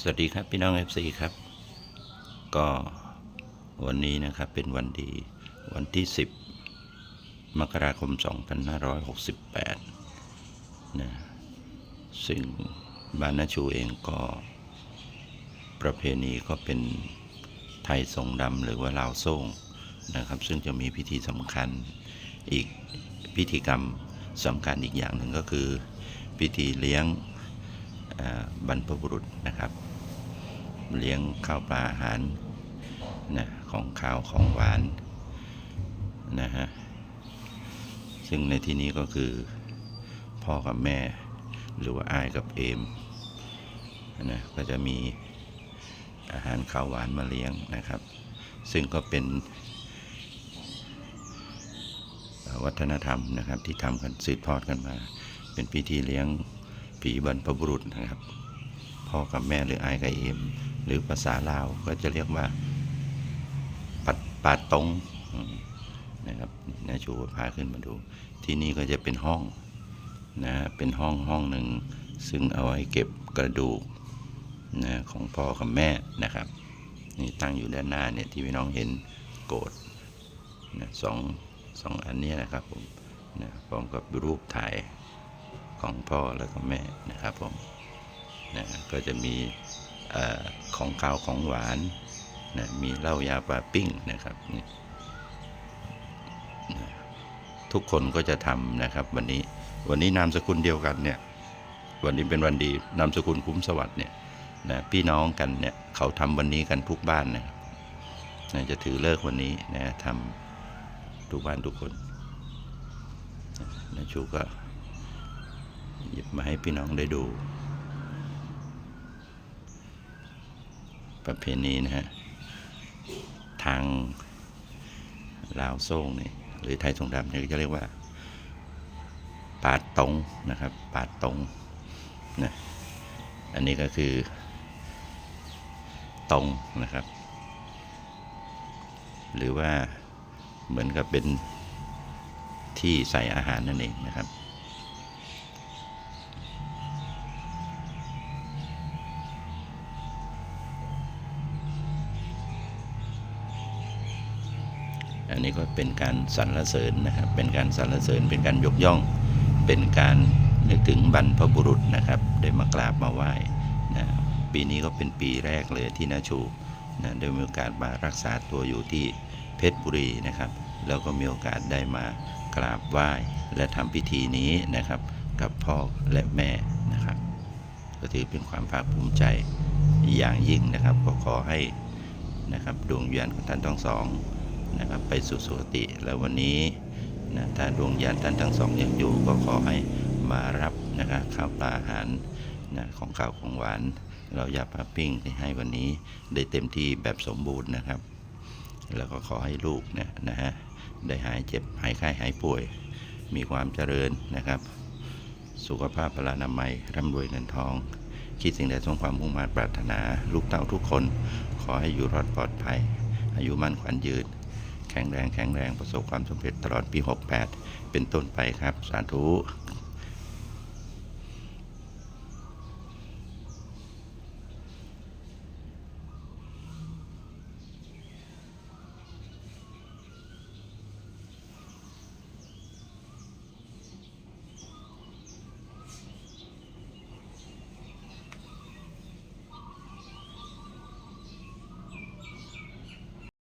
สวัสดีครับพี่น้อง FC ครับ ก็วันนี้นะครับเป็นวันดีวันที่ 10 มกราคม 2568 นะซึ่งบานาชูเองก็ประเพณีก็เป็นไทยทรงดำหรือว่าลาวโซ่งนะครับ ซึ่งจะมีพิธีสำคัญอีกพิธีกรรมสำคัญอีกอย่างหนึ่งก็คือ พิธีเลี้ยง บรรพบุรุษนะครับ เลี้ยงข้าวปลาอาหารนะของข้าวของหวานนะฮะซึ่งในที่นี้ก็คือพ่อกับแม่ หรือว่าอายกับเอมนะก็จะมีอาหารข้าวหวานมาเลี้ยงนะครับ ซึ่งก็เป็นวัฒนธรรมนะครับที่ทำกันสืบทอดกันมา เป็นพิธีเลี้ยง ผีบรรพบุรุษนะครับ พ่อกับแม่หรืออายกับเอมหรือภาษาลาวก็จะเรียกว่าปัดปาตงนะครับนาชูพาขึ้นมาดู ที่นี่ก็จะเป็นห้องนะเป็นห้องห้องหนึ่งซึ่งเอาไว้เก็บกระดูกนะของพ่อกับแม่นะครับนี่ตั้งอยู่ด้านหน้าเนี่ยที่พี่น้องเห็นโกดนะสองสองอันนี้นะครับผมนะพร้อมกับรูปถ่าย ของพ่อแล้วก็แม่นะครับผมนะก็จะมีอของข้าวของหวานนะมีเหล้ายาปลาปิ้งนะครับนี่นะทุกคนก็จะทำนะครับ วันนี้วันนี้นามสกุลเดียวกันเนี่ยวันนี้เป็นวันดีนามสกุลคุ้มสวัสดิ์เนี่ยนะพี่น้องกันเนี่ยเขาทำวันนี้กันทุกบ้านนะครับนะจะถือเลิกวันนี้นะทำทุกบ้านทุกคนนะชูก็ ยิบมาให้พี่น้องได้ดู ประเพณีนะฮะ ทางลาวโซ่งนี่หรือไทยทรงดำเนี่ยจะเรียกว่า ปาดตรงนะครับ ปาดตรงนะอันนี้ก็คือตรงนะครับ หรือว่าเหมือนกับเป็นที่ใส่อาหารนั่นเองนะครับ อันนี้ก็เป็นการสรรเสริญนะครับ เป็นการสรรเสริญ เป็นการยกย่อง เป็นการนึกถึงบรรพบุรุษนะครับ ได้มากราบมาไหว้นะปีนี้ก็เป็นปีแรกเลยที่นาชูนะได้มีโอกาสมารักษาตัวอยู่ที่เพชรบุรีนะครับ แล้วก็มีโอกาสได้มากราบไหว้ และทำพิธีนี้นะครับ กับพ่อและแม่นะครับ ก็ถือเป็นความภาคภูมิใจอย่างยิ่งนะครับ ก็ขอให้นะครับดวงวิญญาณของท่านทั้งสอง นะครับไปสู่สุคติ แล้ววันนี้นะถ้าดวงญาณท่านทั้งสองยังอยู่ก็ขอให้มารับนะครับข้าวปลาอาหารนะของข้าวของหวาน เราอยาปลาปิ้งที่ให้วันนี้ได้เต็มที่แบบสมบูรณ์นะครับ แล้วก็ขอให้ลูกเนี่ยนะฮะได้หายเจ็บหายไข้หายป่วย มีความเจริญนะครับ สุขภาพพลานามัยร่ำรวยเงินทอง คิดสิ่งใดสมความมุ่งมั่นปรารถนา ลูกเต้าทุกคน ขอให้อยู่รอดปลอดภัย อายุมั่นขวัญยืน แข็งแรงแข็งแรงประสบความสำเร็จตลอดปี 68 เป็นต้นไปครับ สาธุ